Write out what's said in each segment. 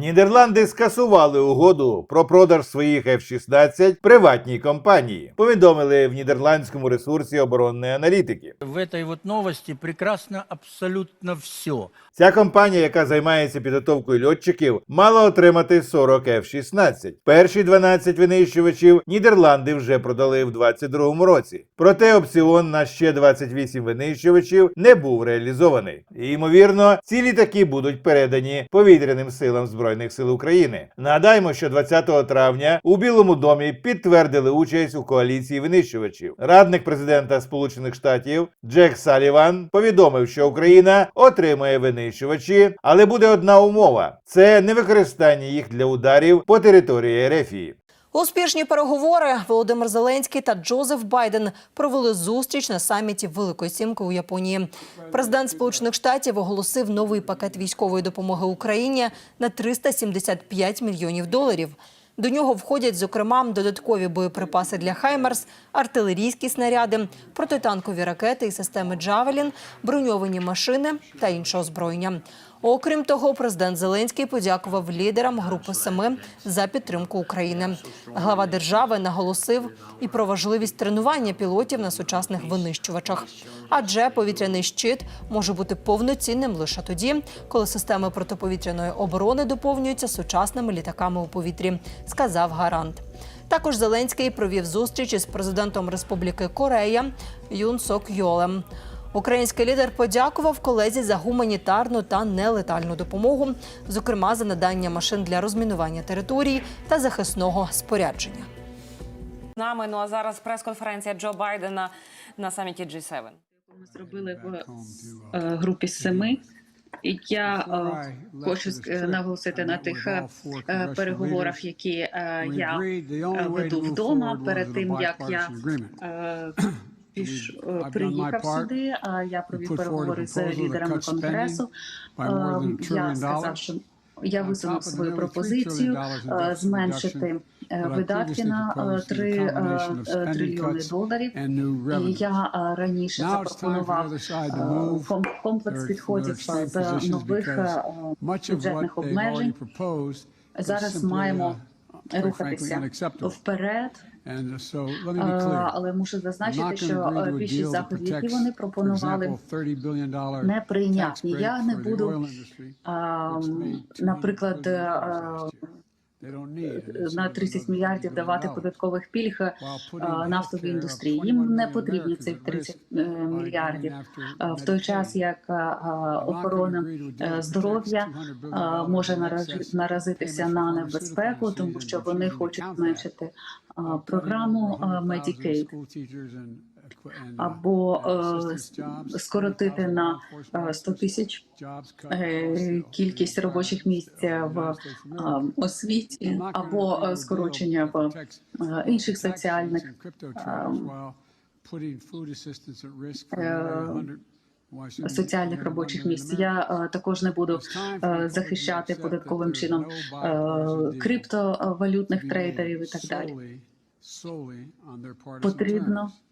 Нідерланди скасували угоду про продаж своїх F-16 приватній компанії. Повідомили в нідерландському ресурсі оборонної аналітики. В этой вот новости прекрасно абсолютно все. Ця компанія, яка займається підготовкою льотчиків, мала отримати 40 F-16. Перші 12 винищувачів Нідерланди вже продали в 2022 році. Проте опціон на ще 28 винищувачів не був реалізований. І, ймовірно, ці літаки будуть передані повітряним силам збройних сил України. Нагадаємо, що 20 травня у Білому домі підтвердили участь у коаліції винищувачів. Радник президента Сполучених Штатів Джек Саліван повідомив, що Україна отримає винищувачі, але буде одна умова: це не використання їх для ударів по території Ерефії. Успішні переговори Володимир Зеленський та Джозеф Байден провели зустріч на саміті Великої Сімки у Японії. Президент Сполучених Штатів оголосив новий пакет військової допомоги Україні на 375 мільйонів доларів. До нього входять, зокрема, додаткові боєприпаси для Хаймерс, артилерійські снаряди, протитанкові ракети і системи Джавелін, броньовані машини та інше озброєння. Окрім того, президент Зеленський подякував лідерам Групи Семи за підтримку України. Глава держави наголосив і про важливість тренування пілотів на сучасних винищувачах. Адже повітряний щит може бути повноцінним лише тоді, коли системи протиповітряної оборони доповнюються сучасними літаками у повітрі, сказав гарант. Також Зеленський провів зустріч із президентом Республіки Корея Юн Сок Йолем. Український лідер подякував колезі за гуманітарну та нелетальну допомогу, зокрема за надання машин для розмінування території та захисного спорядження. нами. Ну а зараз прес-конференція Джо Байдена на саміті G7. ми зробили в е, групі семи. І я е, хочу ск- наголосити на тих е, е, переговорах, які е, я е, веду вдома перед тим, як я е, піш е, приїхав сюди. а Я провів переговори з лідерами конгресу. Е, Я сказав, що я висунув свою пропозицію е, зменшити видатки на е, 3 трильйони доларів. І я раніше запропонував комплекс підходів з нових бюджетних обмежень. Зараз маємо рухатися вперед. Е, Але мушу зазначити, що е, більшість заходів, які вони пропонували, не прийнятні. Я не буду, наприклад, е, на 30 мільярдів давати податкових пільг е, нафтовій індустрії. Їм не потрібні цих 30 е, мільярдів. Е, В той час як охорона здоров'я може нарази- наразитися на небезпеку, тому що вони хочуть зменшити програму Medicaid або е, скоротити на е, 100 тисяч е, кількість робочих місць в е, освіті або е, скорочення в е, інших соціальних е, соціальних робочих місць. Я е, також не буду е, захищати податковим чином е, криптовалютних трейдерів і так далі. Потрібно е, е,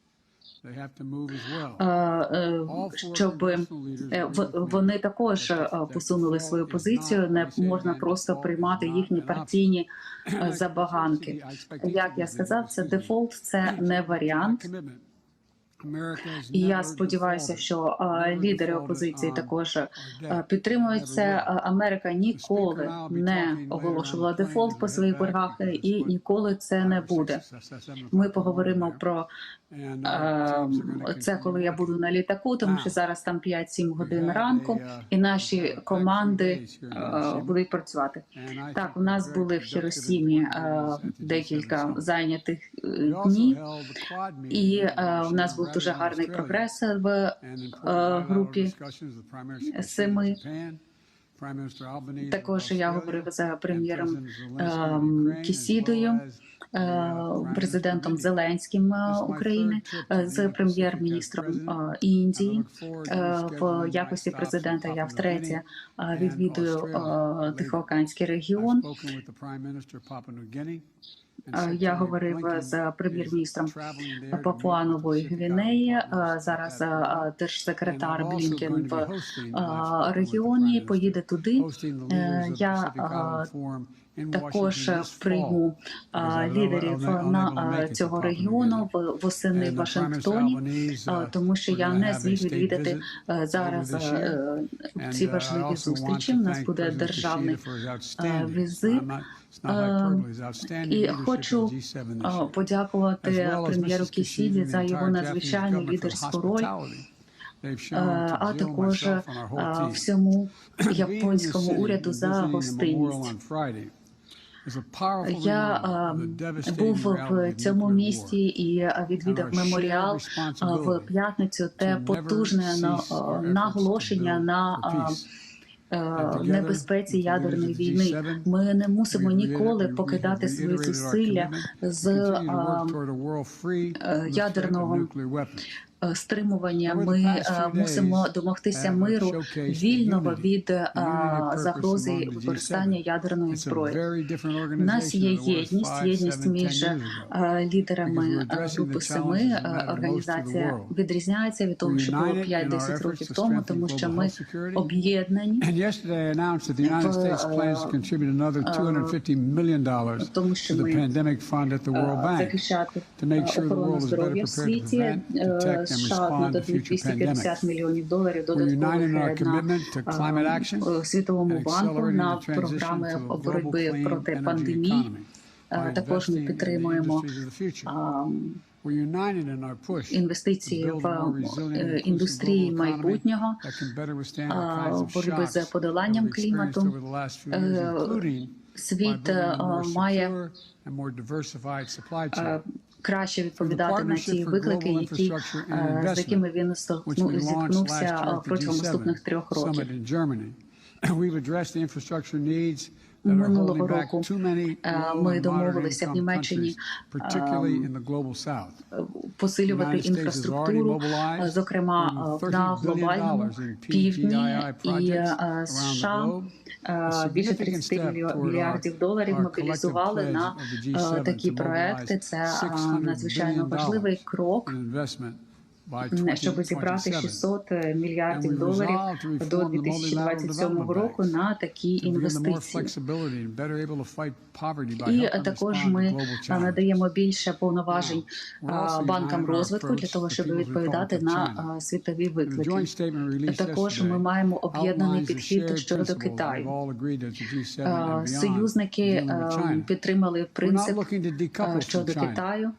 щоб е, в- вони також е, посунули свою позицію. Не можна просто приймати їхні партійні е, забаганки. Як я сказав, це дефолт, це не варіант. І я сподіваюся, що лідери опозиції також е, підтримують це. Америка ніколи не оголошувала дефолт по своїх боргах і ніколи це не буде. Ми поговоримо про це, коли я буду на літаку, тому що зараз там 5-7 годин ранку, і наші команди е, будуть працювати. Так, у нас були в Хіросімі е, декілька зайнятих днів, і у нас був дуже гарний прогрес в е, групі семи. Також я говорив з прем'єром ем, Кісідою, е, президентом Зеленським е, України, з прем'єр-міністром Індії. В якості президента я втретє відвідую Тихоокеанський регіон. Е, Я говорив з прем'єр-міністром Папуа Нової Гвінеї. Е, Зараз е, держсекретар Блінкен в е, регіоні поїде туди. Е, Я е, також прийму е, лідерів на е, цього регіону в восени в Вашингтоні, е, тому що я не зміг відвідати е, зараз е, ці важливі зустрічі. У нас буде державний е, візит. Е, І хочу подякувати прем'єру Кісіді за його надзвичайну лідерську роль, а також всьому японському уряду за гостинність. Я був в цьому місті і відвідав меморіал в п'ятницю. Те потужне на- наголошення на небезпеці ядерної війни. Ми не мусимо ніколи покидати свої зусилля з е, ядерного е, стримування. Ми е, мусимо домогтися миру вільного від е, загрози використання ядерної зброї. У нас є єдність, єдність між е, лідерами е, групи семи. Е, Організація відрізняється від того, що було 5-10 років тому, тому що ми об'єднані. And yesterday I announced that the United В, States plans to е, contribute another 250 million dollars тому що ми е, захищати е, охорону здоров'я в світі. Е, США to нададуть future 250 pandemics. мільйонів доларів додаткових на е, світовому банку на програми боротьби проти пандемії. Е, Також ми підтримуємо інвестиції в е, індустрії майбутнього. боротьби за подоланням клімату. Е, Світ е, має е, краще відповідати на ті виклики, які е, з якими він зіткнувся е, протягом наступних G7 трьох років. Минулого року е, ми домовилися в Німеччині посилювати інфраструктуру, е, зокрема е, на $30 billion глобальному півдні і е, США е, більше significant 30 step мільйо- toward мільярдів доларів мобілізували на е, G7 такі проекти. Це е, 600 надзвичайно важливий крок. Щоб зібрати 2027. 600 мільярдів доларів до the multilateral 2027 development року на такі інвестиції. І також ми е, надаємо більше повноважень банкам розвитку для того, щоб відповідати на світові виклики. Також ми маємо об'єднаний підхід щодо Китаю. all agreed at the G7 Е, and beyond Союзники е, підтримали принцип е, щодо. Китаю.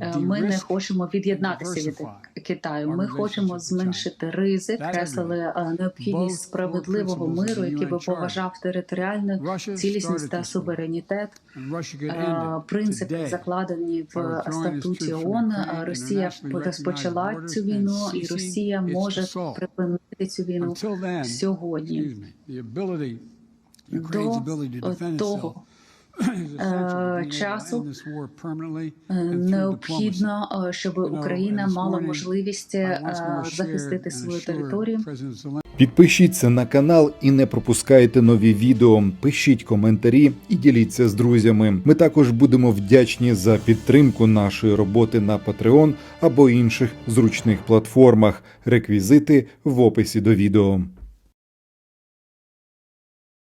Е, Ми не хочемо від'єднатися від Китаю. Ми хочемо зменшити ризик, креслили е, необхідність справедливого миру, який би поважав територіальну цілісність та суверенітет. Е, Принципи закладені в статуті ООН. Е, Росія розпочала цю війну, і Росія може припинити цю війну сьогодні. До того часу, е, through diplomacy. необхідно, е, щоб Україна мала можливість е, захистити свою територію. Підпишіться на канал і не пропускайте нові відео. Пишіть коментарі і діліться з друзями. Ми також будемо вдячні за підтримку нашої роботи на Patreon або інших зручних платформах. Реквізити в описі до відео.